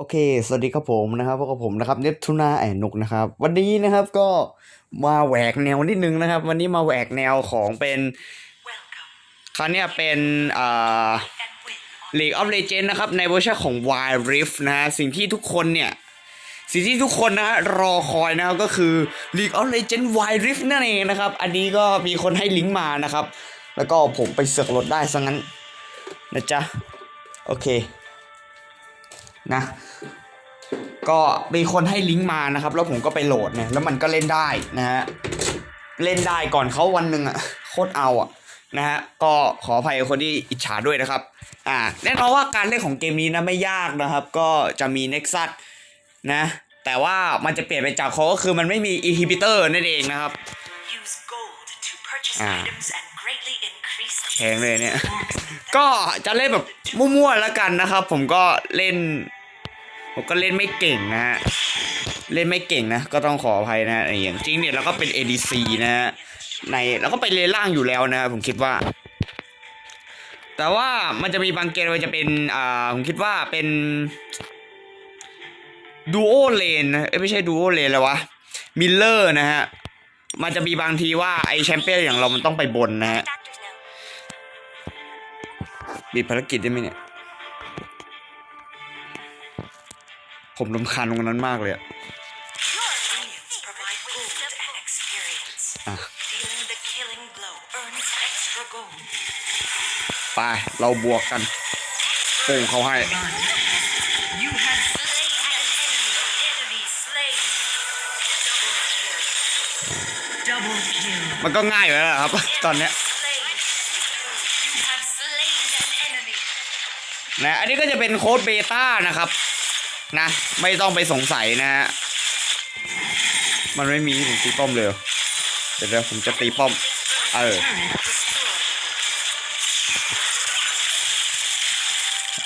โอเค สวัสดีครับผมนะครับพวกบผมนะครับเนปทูน่าแอนนุกนะครับ วันนี้นะครับก็มาแหวกแนวนิดนึงนะครับ วันนี้มาแหวกแนวของเป็นคราวเนี้ยเป็นอ่า League of Legends นะครับ ในเวอร์ชันของ Wild Rift นะฮะสิ่งที่ทุกคนเนี่ย สิ่งที่ทุกคนนะฮะรอคอยนะครับก็คือ League of Legends Wild Rift นั่นเองนะครับ อันนี้ก็มีคนให้ลิงก์มานะครับ แล้วก็ผมไปเสือกโหลดได้ซะงั้นนะจ๊ะ โอเค นะ ก็มีคนให้ลิงก์มานะครับ แล้วผมก็ไปโหลดเนี่ยแล้วมันก็เล่นได้นะฮะเล่นได้ก่อนเขาวันหนึ่งอะโคตรเอาอะนะฮะก็ขออภัยคนที่อิจฉาด้วยนะครับอ่าแน่นอนว่าการเล่นของเกมนี้นะไม่ยากนะครับ ก็จะมี Nexus นะ แต่ว่ามันจะเปลี่ยนไปจากเขาก็คือมันไม่มี Inhibitor นั่นเองนะครับ Use gold to purchase Ah. items and greatly increase แพงเลยเนี่ย ก็จะเล่นแบบมั่วๆแล้วกันนะครับ ผมก็เล่น ผมก็เล่นไม่เก่งนะฮะ เล่นไม่เก่งนะ ก็ต้องขออภัยนะฮะอย่างจริงเนี่ยเราก็เป็น ADC นะฮะ ในเราก็ไปเลนล่างอยู่แล้วนะผมคิดว่า แต่ว่ามันจะมีบางเกมมันจะเป็น อ่า ผมคิดว่าเป็นดูโอเลนนะเอ้ยไม่ใช่ดูโอเลนแล้ววะ มิลเลอร์นะฮะ มันจะมีบางทีว่าไอแชมเปี้ยนอย่างเรามันต้องไปบนนะฮะมีภารกิจได้ไหมเนี่ย ผมลำคาญตรงนั้นมากเลยอะไป เราบวกกันโป่งเขาให้ มันก็ง่ายอยู่แล้วครับ ตอนเนี้ยนะอันนี้ก็จะเป็นโค้ดเบต้านะครับ นะ ไม่ต้องไปสงสัยนะฮะมันไม่มีผมตีป้อมเลยเดี๋ยวเดี๋ยวผมจะตีป้อม เออ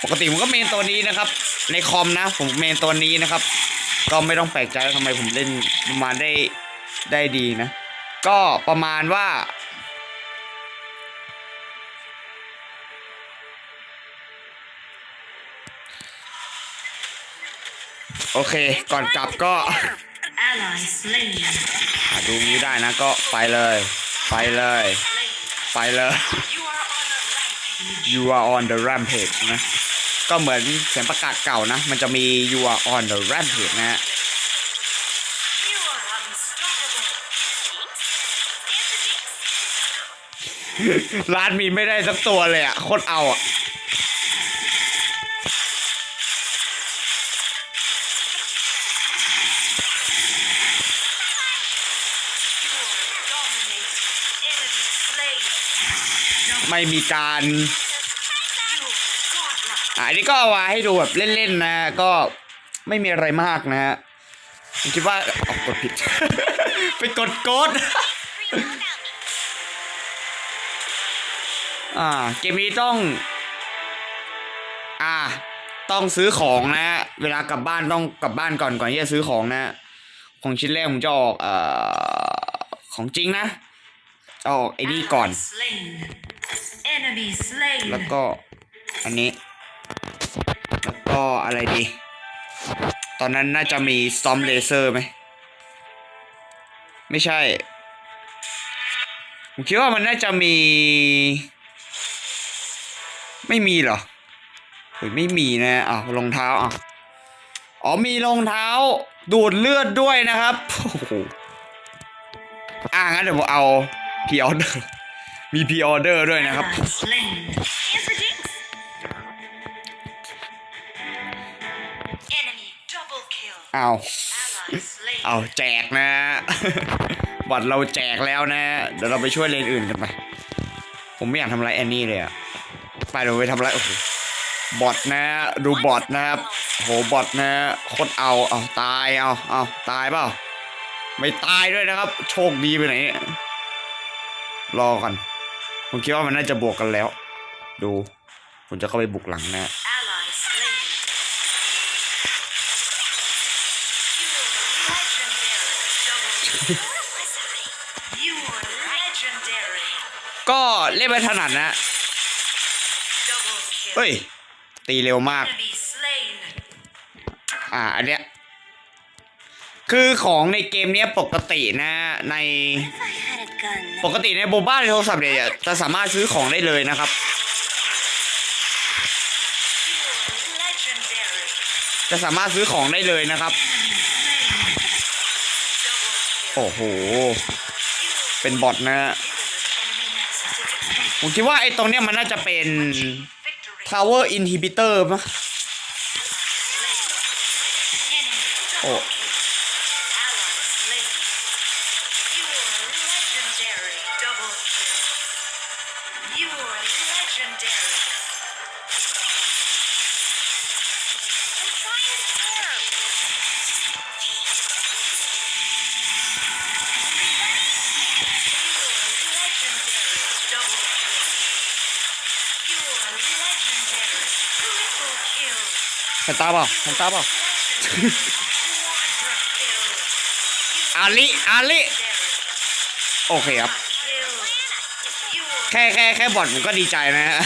ปกติผมก็เมนตัวนี้นะครับ ในคอมนะ ผมเมนตัวนี้นะครับ ก็ไม่ต้องแปลกใจว่าทำไมผมเล่นประมาณได้ได้ดีนะ ก็ประมาณว่า โอเค ก่อนกลับก็ Ally slain. หาดูนี้ได้นะก็ไปเลย ไปเลย Slain. ไปเลย You are on a rampage. you are on the rampage นะ ก็เหมือนเสียงประกาศเก่านะ มันจะมี you are on the rampage นะฮะ You are unstoppable. ร้านมีไม่ได้สักตัวเลยอะโคตรเอาอะ ไม่มีการอันนี้ก็เอามาให้ดูแบบเล่นๆนะ ก็ไม่มีอะไรมากนะฮะผมคิดว่าออกกดผิด ไปกดกดอ่าเกมนี้ต้อง อ่า ต้องซื้อของนะเวลากลับบ้านต้องกลับบ้านก่อนก่อนที่จะซื้อของนะ ของชิ้นแรกผมจะออกเอ่อของจริงนะออกไอ้นี่ก่อน แล้วก็อันนี้ แล้วก็อะไรดี ตอนนั้นน่าจะมี Storm Laser ไหม ไม่ใช่ ผมคิดว่ามันน่าจะมี ไม่มีเหรอเฮ้ยไม่มีนะอะรองเท้าอะอ๋อมีรองเท้า ดูดเลือดด้วยนะครับ โอ้โหอะงั้นเดี๋ยวผมเอาพีออเดอร์ มีพีออเดอร์ด้วยนะครับ Ally slain. Here's for jinx. Enemy double kill. เอา Ally slain. เอาแจกนะ บัตรเราแจกแล้วนะ เดี๋ยวเราไปช่วยเลนอื่นกันไป ผมไม่อยากทำร้ายแอนนี่เลยอะไปเราไปทำร้ายโอ้โหบอทนะ ดูบอทนะครับโหบอทนะโคตรเอาเอาตายเอาเอาตายเปล่าไม่ตายด้วยนะครับ โชคดีไปไหนเนี่ยรอก่อน ผมคิดว่ามันน่าจะบวกกันแล้ว ดู ผมจะเข้าไปบุกหลังนะ Ally slain. You are legendary. Double kill. You are legendary. ก็เล่นไปถนัดนะ Double kill. เฮ้ย ตีเร็วมาก Enemy slain. อ่า อันเนี้ย คือของในเกมเนี้ยปกตินะ ใน ปกติในโมบ้าในโทรศัพท์เนี่ยจะสามารถซื้อของได้เลยนะครับ จะสามารถซื้อของได้เลยนะครับ โอ้โห เป็นบอทนะผมคิดว่าไอ้ตรงเนี้ยมันน่าจะเป็น Tower Inhibitor มั้ง Enemy Oh. เห็นตาเปล่าเห็นตาเปล่าอาลิอาลิโอเคครับ แค่แค่แค่บอทผมก็ดีใจนะฮะ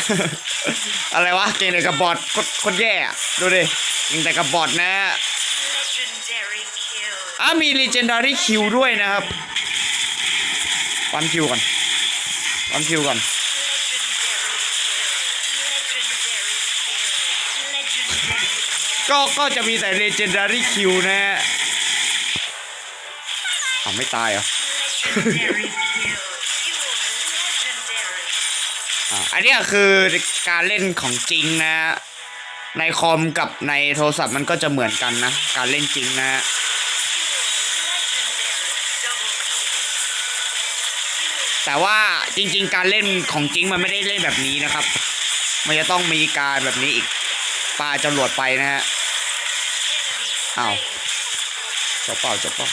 อะไรวะ เกมแต่กับบอทโคตรแย่ดูดิยิงแต่กับบอทนะฮะ legendary kill. อะมี Legendary Q ด้วยนะครับวันคิวก่อนวันคิวก่อน Legendary kill. Legendary kill. Legendary ก็ก็จะมีแต่ Legendary Q นะฮะอ้าวไม่ตายเหรอ legendary kill. You are legendary. อะอันเนี้ยคือการเล่นของจริงนะฮะในคอมกับในโทรศัพท์มันก็จะเหมือนกันนะ การเล่นจริงนะฮะ You are legendary. Double kill. แต่ว่าจริง ๆ การเล่นของจริงมันไม่ได้เล่นแบบนี้นะครับ มันจะต้องมีการแบบนี้อีกปาจรวดไปนะฮะ Enemy Ow. slain. จบเปล่าจบเปล่า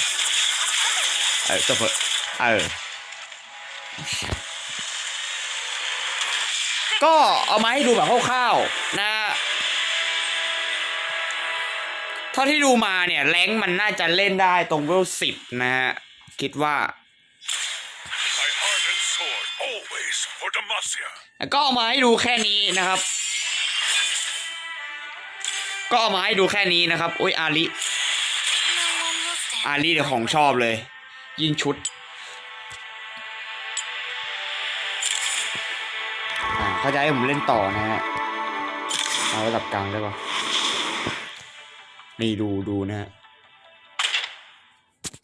เออจบเถอะเออก็เอามาให้ดูแบบคร่าวๆนะเท่าที่ดูมาเนี่ยแรงค์มันน่าจะเล่นได้ตรงเวลสิบนะฮะคิดว่า My heart and sword, always for Demacia. แล้วก็เอามาให้ดูแค่นี้นะครับ ก็เอามาให้ดูแค่นี้นะครับอุ้ยอาลิ No one will stand. อาลีเดี๋ยวของชอบเลย ยิงชุดอ่าเขาจะให้ผมเล่นต่อนะฮะเอาระดับกลางได้ปะนี่ดูดูนะฮะ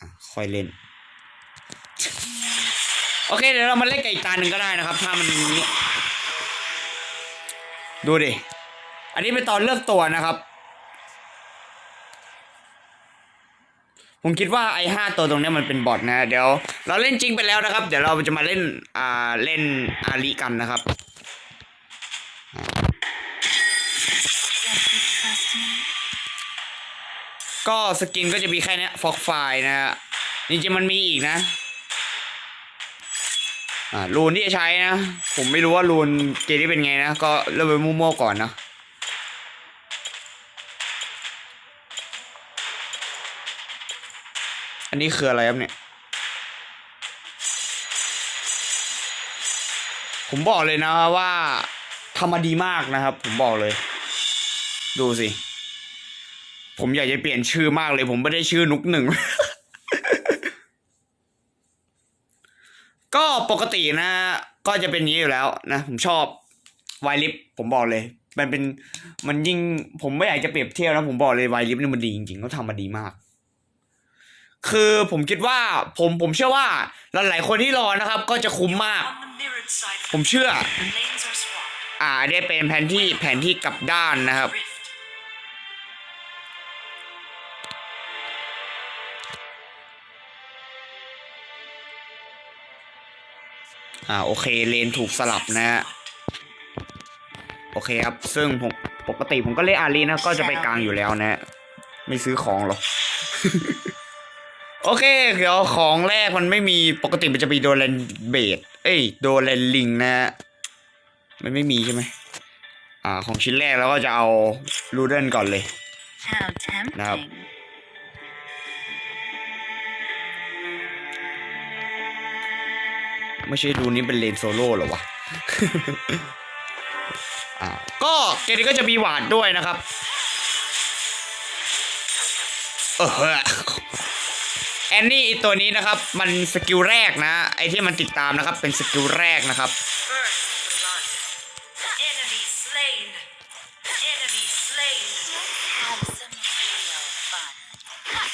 อะค่อยเล่น โอเคเดี๋ยวเรามาเล่นกับอีกตาหนึ่งก็ได้นะครับ ถ้ามันนี้ ดูดิ อันนี้เป็นตอนเลือกตัวนะครับ ผมคิดว่าไอ้ห้าตัวตรงนี้มันเป็นบอทนะ เดี๋ยว เราเล่นจริงไปแล้วนะครับ เดี๋ยวเราจะมาเล่นอ่าเล่นอาลีกันนะครับก็สกินก็จะมีแค่เนี้ยฟอกไฟนะฮะจริงๆมันมีอีกนะ อ่ารูนที่จะใช้นะ ผมไม่รู้ว่ารูนเกมนี้เป็นไงนะ ก็เริ่มไปมั่วๆก่อนนะ อันนี้คืออะไรครับเนี่ย ผมบอกเลยนะว่าทำมาดีมากนะครับ ผมบอกเลย ดูสิ ผมอยากจะเปลี่ยนชื่อมากเลย ผมไม่ได้ชื่อนุกหนึ่งก็ปกตินะ ก็จะเป็นนี้อยู่แล้วนะ ผมชอบไวลิฟผมบอกเลย มันเป็นมันยิ่งผมไม่อยากจะเปรียบเทียบนะ ผมบอกเลยไวลิฟนี่มันดีจริงๆเขาทำมาดีมาก คือผมคิดว่าผมผมเชื่อว่าหลายๆคนที่รอนะครับ ก็จะคุ้มมาก On the mirrored side, ผมเชื่อ the lanes are swapped. อ่าอันนี้เป็นแผนที่แผนที่กลับด้านนะครับ Rift. อ่าโอเคเลนถูกสลับนะฮะโอเคครับ ซึ่งผมปกติผมก็เล่นอารีนะ ก็จะไปกลางอยู่แล้วนะฮะไม่ซื้อของหรอก โอเค เดี๋ยวของแรกมันไม่มีปกติมันจะมีโดนเลนเบดเอ้ยโดนเลนลิงนะฮะมันไม่มีใช่ไหมอ่าของชิ้นแรกเราก็จะเอารูเดนก่อนเลย How Now- tempting. ไม่ใช่ดูนี้เป็นเลนโซโล่เหรอวะอ่าก็เกมนี้ก็จะมีหวาดด้วยนะครับ เออ แอนนี่อ้ตัวนี้นะครับ มันสกิลแรกนะ ไอที่มันติดตามนะครับ เป็นสกิลแรกนะครับ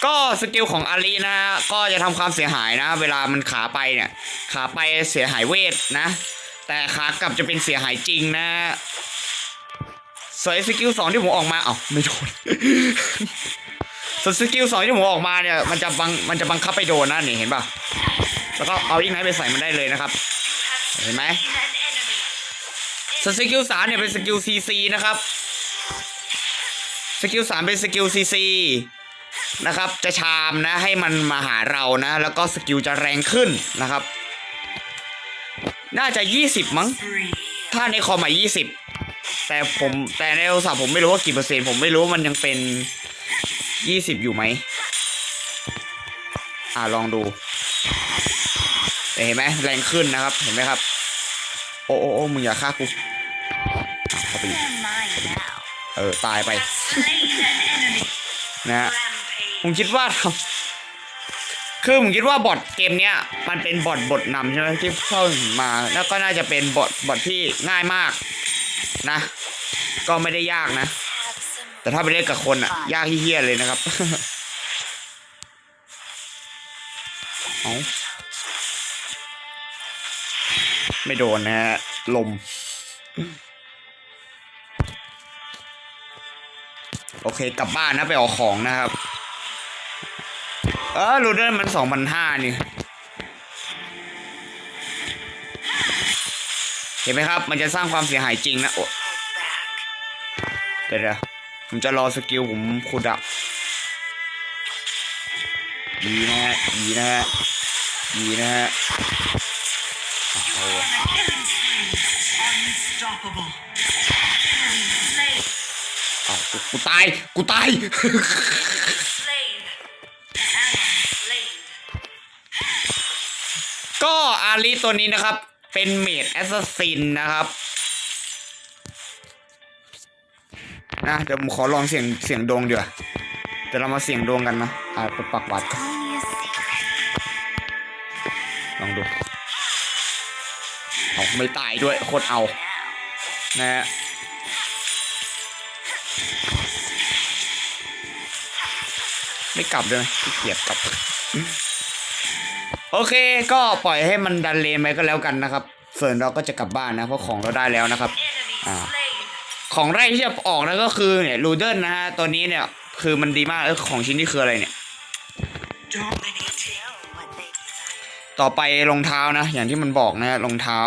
ก็สกิลของอารีนะ ก็จะทำความเสียหายนะ เวลามันขาไปเนี่ย ขาไปเสียหายเวทนะ แต่ขากลับจะเป็นเสียหายจริงนะสวนไอ้สกิลสองที่ผมออกมาเอ้าไม่โดน ส่วนสกิลสองที่ผมออกมาเนี่ยมันจะบังมันจะบังคับไปโดนนะนี่เห็นป่ะแล้วก็เอาอีกไนไปใส่มันได้เลยนะครับ เห็นไหมส่วนสกิลสามเนี่ยเป็นสกิลซีซีนะครับสกิลสามเป็นสกิลซีซีนะครับจะชามนะให้มันมาหาเรานะ แล้วก็สกิลจะแรงขึ้นนะครับ น่าจะยี่สิบมั้ง ถ้าในคอมอะยี่สิบแต่ผมแต่ในโทรศัพท์ผมไม่รู้ว่ากี่เปอร์เซ็นต์ผมไม่รู้ว่ามันยังเป็น ยี่สิบอยู่ไหม อ่าลองดู เห็นไหมแรงขึ้นนะครับ เห็นไหมครับ โอ้โอ้โอ้มึงอย่าฆ่ากูเข้าไปเออ ตายไป นะฮะผมคิดว่าคือผมคิดว่าบอทเกมเนี้ย มันเป็นบอทบทนำใช่ไหมที่เข้ามา แล้วก็น่าจะเป็นบอทบอทที่ง่ายมาก นะ ก็ไม่ได้ยากนะ แต่ถ้าไปเล่นกับคนอะ ยากเฮี้ยๆเลยนะครับเอาไม่โดนนะฮะลม โอเค กลับบ้านนะ ไปเออกของนะครับ เออรูเดอร์มันสองพันห้านี่ เห็นไหมครับ มันจะสร้างความเสียหายจริงนะ โอ้ Hold back. เดี๋ยวเดี๋ยว ผมจะรอสกิลผมขุดอะดีนะฮะดีนะฮะดีนะฮะ You are on a killing spree. Unstoppable. Enemy slain. อ้ากูตาย กูตาย ก็อารีตัวนี้นะครับ เป็นเมดแอสซัสซินนะครับ นะเดี๋ยวผมขอลองเสียงเสียงดวงเดี๋ยวเดี๋ยวเรามาเสียงดวงกันนะอ่าไปปักหวัด only a secret. ลองดูเอาไม่ตายด้วยโคตรเอานะฮะไม่กลับเลยขี้เกียจกลับ โอเคก็ปล่อยให้มันดันเลนไปก็แล้วกันนะครับ ส่วนเราก็จะกลับบ้านนะเพราะของเราได้แล้วนะครับ Enemy Ah. ของแรกที่จะออกนะก็คือเนี่ยรูเดิลนะฮะตัวนี้เนี่ยคือมันดีมากเออของชิ้นนี้คืออะไรเนี่ย ต่อไปรองเท้านะ อย่างที่มันบอกนะรองเท้า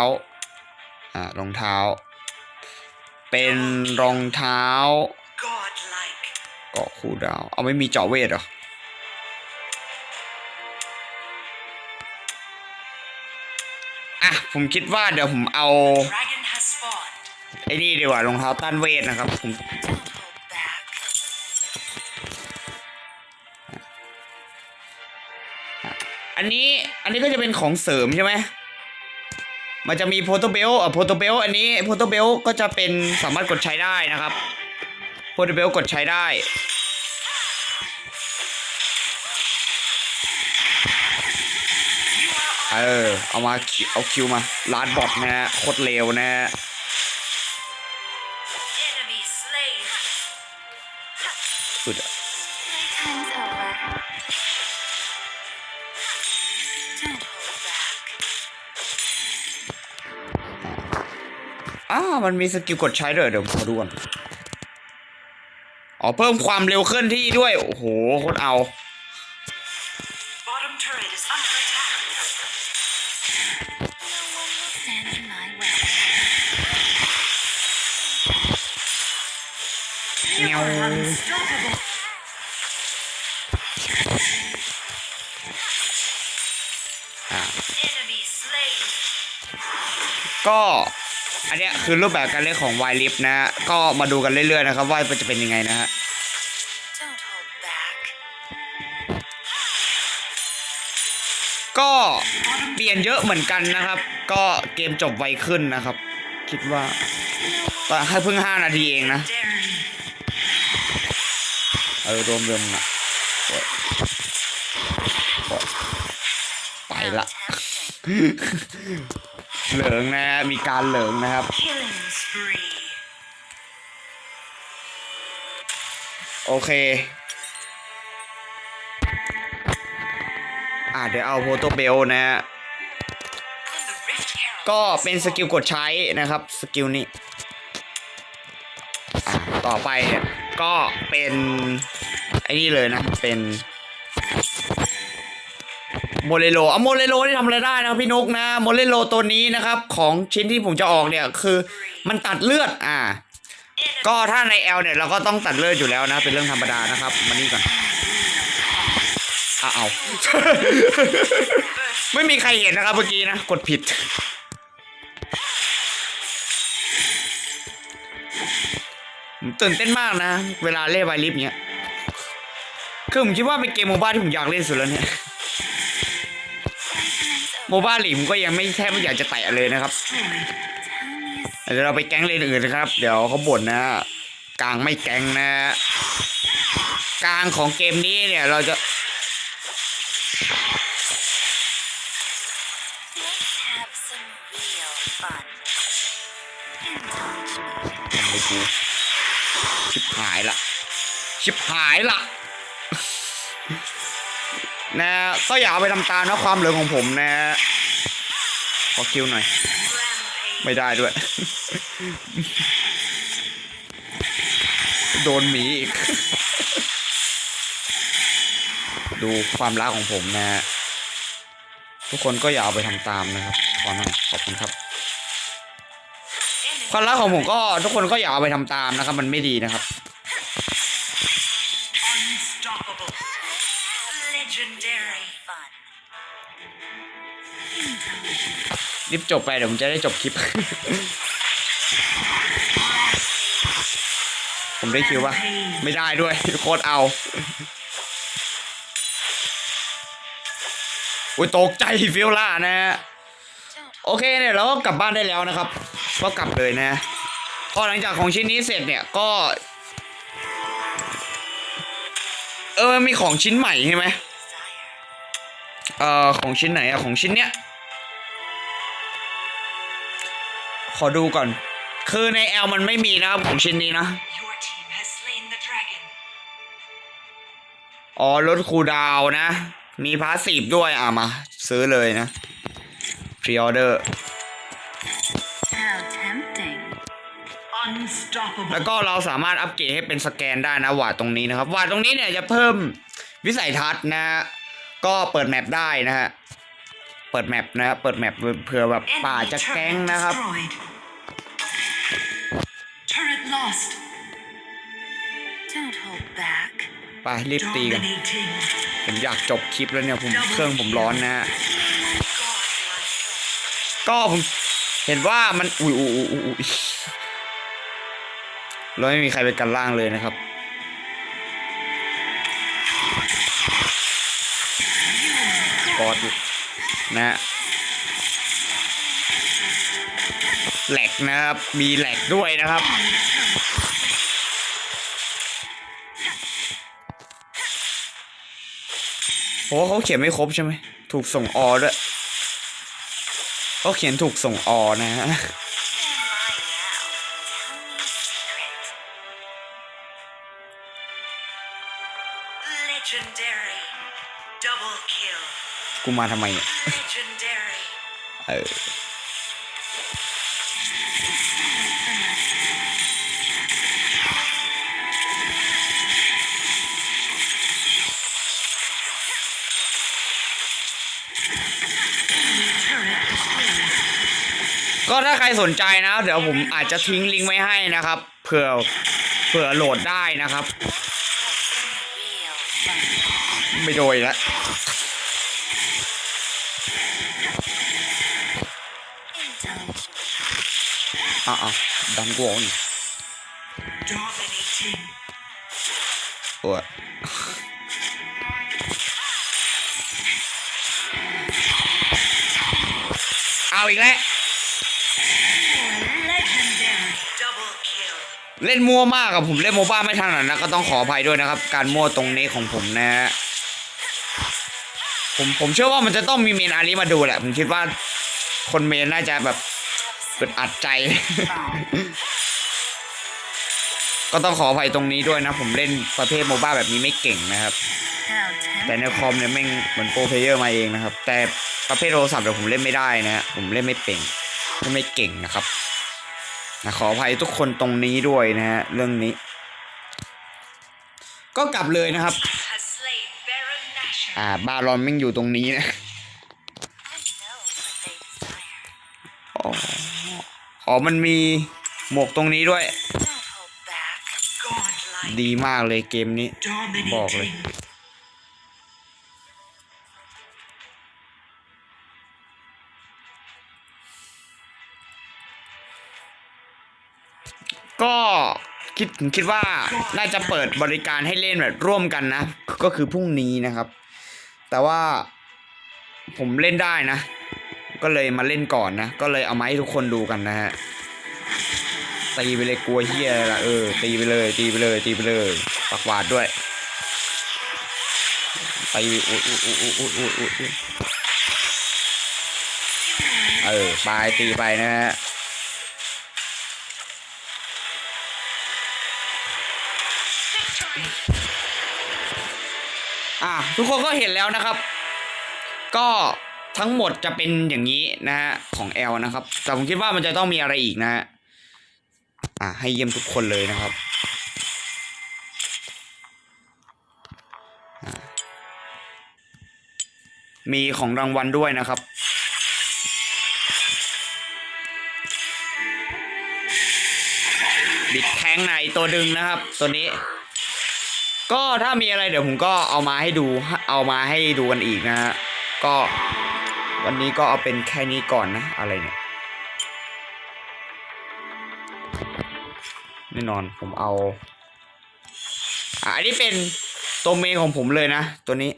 อ่ารองเท้า เป็นรองเท้าเกาะคูลดาว เอาไม่มีเจาะเวทเหรออะผมคิดว่าเดี๋ยวผมเอา อ้นี่ดีกว่ารองเท้าต้านเวทนะครับผมอันนี้อันนี้ก็จะเป็นของเสริมใช่ไหมมันจะมีโพโตเบลอะโพโตเบลอันนี้โพโตเบลก็จะเป็นสามารถกดใช้ได้นะครับโพโตเบลกดใช้ได้เออเอามาเอาคิวมาลาดบอทนะฮะโคตรเร็วนะฮะ อ้ามันมีสกิลกดใช้ด้วยเดี๋ยวผมขอดูก่อนอ๋อเพิ่มความเร็วเคลื่อนที่ด้วย โอ้โหโคตรเอา Bottom turret is under attack. No one will stand in my way. เงี้ยว Unstoppable. อ่า Enemy slain. ก็ อันเนี้ยคือรูปแบบการเล่นของวายลิฟนะฮะก็มาดูกันเรื่อยๆนะครับว่ามันจะเป็นยังไงนะฮะ Don't hold back. ก็เปลี่ยนเยอะเหมือนกันนะครับ ก็เกมจบไวขึ้นนะครับ คิดว่าตอนให้เพิ่งห้านาทีเองนะ Daring. เออรวมเดิมอะไปละ Tempting. เหลิงนะฮะมีการเหลิงนะครับ โอเค อ่าเดี๋ยวเอาโพโตเบลนะฮะ ก็เป็นสกิลกดใช้นะครับ สกิลนี้ ต่อไปเนี่ยก็เป็น ไอ้นี่เลยนะ เป็น โมเลโลอะโมเลโลที่ทำอะไรได้นะครับพี่นุกนะโมเลโลตัวนี้นะครับ ของชิ้นที่ผมจะออกเนี่ยคือมันตัดเลือดอ่า ก็ถ้าใน L เนี่ยเราก็ต้องตัดเลือดอยู่แล้วนะ เป็นเรื่องธรรมดานะครับมานี่ก่อนอะเอา ไม่มีใครเห็นนะครับเมื่อกี้นะ กดผิด ตื่นเต้นมากนะ เวลาเล่นไวลิฟเนี้ย คือผมคิดว่าเป็นเกมโมบ้าที่ผมอยากเล่นสุดแล้วเนี่ย โมบ้าหลีผมก็ยังไม่แทบไม่อยากจะแตะเลยนะครับเดี๋ยวเราไปแก๊งเลนอื่นนะครับ เดี๋ยวเขาบ่นนะ กลางไม่แก๊งนะ กลางของเกมนี้เนี่ยเราจะชิบหายละ ชิบหายละนะก็อย่าเอาไปทำตามนะความเหลือของผมนะ ขอคิวหน่อย ไม่ได้ด้วย โดนหมีอีก ดูความรักของผมนะฮะทุกคนก็อย่าเอาไปทำตามนะครับ ขอหน่อยขอบคุณครับ ความรักของผมก็ทุกคนก็อย่าเอาไปทำตามนะครับ มันไม่ดีนะครับ Legendary. Fun. รีบจบไปเดี๋ยวผมจะได้จบคลิป ผมได้คิวปะไม่ได้ด้วย โคตรเอาอุ้ยตกใจฟิลล่านะฮะโอเคเนี่ยเราก็กลับบ้านได้แล้วนะครับ ก็กลับเลยนะพอหลังจากของชิ้นนี้เสร็จเนี่ยก็ เออมีของชิ้นใหม่ใช่ไหมเอ่อของชิ้นไหนอะของชิ้นเนี้ย อดูก่อน คือในแอลมันไม่มีนะครับของชิ้นนี้นะ Your team has slain the dragon. อ๋อลดคูลดาวน์นะ มีพาสซีฟด้วยอะมา ซื้อเลยนะพรีออเดอร์ How tempting. แล้ว Unstoppable. ก็เราสามารถอัปเกรดให้เป็นสแกนได้นะวาดตรงนี้นะครับวาดตรงนี้เนี่ยจะเพิ่มวิสัยทัศน์นะฮะก็เปิดแมปได้นะฮะ เปิดแมปนะฮะเปิดแมปเผื่อแบบป่า Enemy จะแก๊ง turret นะครับ destroyed. Turret lost. Don't hold back. ไปรีบตีกัน Dominating. ผมอยากจบคลิปแล้วเนี่ยผมเครื่องผมร้อนนะฮะ Godlike. ก็ผมเห็นว่ามันอุ้ยอุ้ยอุ้ยอุ้ยอุ้ยแล้วไม่มีใครไปกันล่างเลยนะครับกอดนะ แหลกนะครับ มีแหลกด้วยนะครับเพราะว่าเขาเขียนไม่ครบใช่ไหม ถูกส่งออด้วยเขาเขียนถูกส่งออนะฮะ Am I now? Tell me a secret. Legendary. Double kill. กูมาทำไมเนี่ย Legendary. เออ ก็ถ้าใครสนใจนะ เดี๋ยวผมอาจจะทิ้งลิงก์ไว้ให้นะครับ เผื่อเผื่อโหลดได้นะครับ ไม่โดยละอะอะดันกวอนโอ้ยเอาอีกแล้ว เล่นมั่วมากอะผมเล่นโมบ้าไม่ถนัดนะก็ต้องขออภัยด้วยนะครับ การมั่วตรงนี้ของผมนะฮะผมผมเชื่อว่ามันจะต้องมีเมนอารีมาดูแหละ ผมคิดว่าคนเมนน่าจะแบบอึดอัดใจ ก็ต้องขออภัยตรงนี้ด้วยนะ ผมเล่นประเภทโมบ้าแบบนี้ไม่เก่งนะครับ แต่ในคอมเนี่ยแม่งเหมือนโปรเพลเยอร์มาเองนะครับ แต่ประเภทโทรศัพท์เดี๋ยวผมเล่นไม่ได้นะฮะผมเล่นไม่เป่งเล่นไม่เก่งนะครับ นะขออภัยทุกคนตรงนี้ด้วยนะฮะเรื่องนี้ ก็กลับเลยนะครับ อ่าบารอนแม่งอยู่ตรงนี้นะอ๋ออ๋อมันมีหมวกตรงนี้ด้วย ดีมากเลยเกมนี้ บอกเลย ก็คิดผมคิดว่าน่าจะเปิดบริการให้เล่นแบบร่วมกันนะ ก็คือพรุ่งนี้นะครับ แต่ว่าผมเล่นได้นะ ก็เลยมาเล่นก่อนนะ ก็เลยเอามาให้ทุกคนดูกันนะฮะตีไปเลยกลัวเฮียละเออตีไปเลย ตีไปเลย ตีไปเลยปักวาดด้วยไปอุ๊ดอุ๊ดอุ๊ดอุดอุดอุดอุดเออไปตีไปนะฮะ อะทุกคนก็เห็นแล้วนะครับ ก็ทั้งหมดจะเป็นอย่างนี้นะฮะของ L นะครับ แต่ผมคิดว่ามันจะต้องมีอะไรอีกนะฮะอะให้เยี่ยมทุกคนเลยนะครับมีของรางวัลด้วยนะครับ บิดแทงในตัวดึงนะครับ ตัวนี้ ก็ถ้ามีอะไรเดี๋ยวผมก็เอามาให้ดูเอามาให้ดูกันอีกนะฮะก็วันนี้ก็เอาเป็นแค่นี้ก่อนนะอะไรเนี่ยแน่นอนผมเอาอะอันนี้เป็นตัวเมของผมเลยนะ ตัวนี้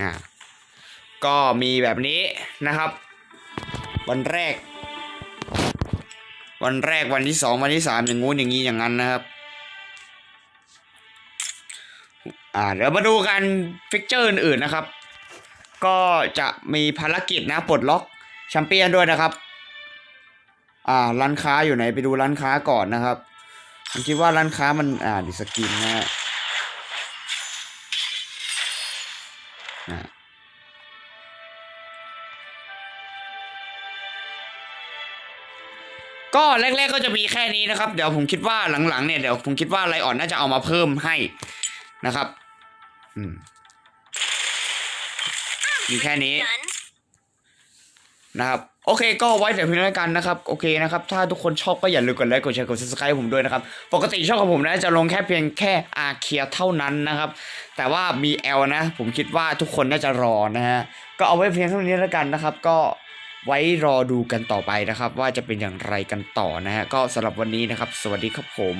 อ่า ก็มีแบบนี้นะครับ วันแรก วันแรกวันที่สองวันที่สามอย่างงู้นอย่างนี้อย่างนั้นนะครับอ่าเดี๋ยวมาดูกันฟิกเจอร์อื่นๆนะครับ ก็จะมีภารกิจนะปลดล็อกแชมเปี้ยนด้วยนะครับ อ่าร้านค้าอยู่ไหนไปดูร้านค้าก่อนนะครับผมคิดว่าร้านค้ามันอ่าดิสกินนะฮะ ก็แรก ๆก็จะมีแค่นี้นะครับ เดี๋ยวผมคิดว่าหลังๆเนี่ยเดี๋ยวผมคิดว่าไลออนน่าจะเอามาเพิ่มให้นะครับ อืมมีแค่นี้นะครับโอเคก็ไว้แต่เพียงเท่านี้กันนะครับโอเคนะครับถ้าทุกคนชอบก็อย่าลืมกดไลค์กดแชร์กด subscribe ผมด้วยนะครับปกติช่องของผมนะจะลงแค่เพียงแค่อาเคียเท่านั้นนะครับ แต่ว่ามี L นะ ผมคิดว่าทุกคนน่าจะรอนะฮะก็เอาไว้เพียงเท่านี้แล้วกันนะครับ ก็ ไว้รอดูกันต่อไปนะครับ ว่าจะเป็นอย่างไรกันต่อนะฮะก็สำหรับวันนี้นะครับ สวัสดีครับผม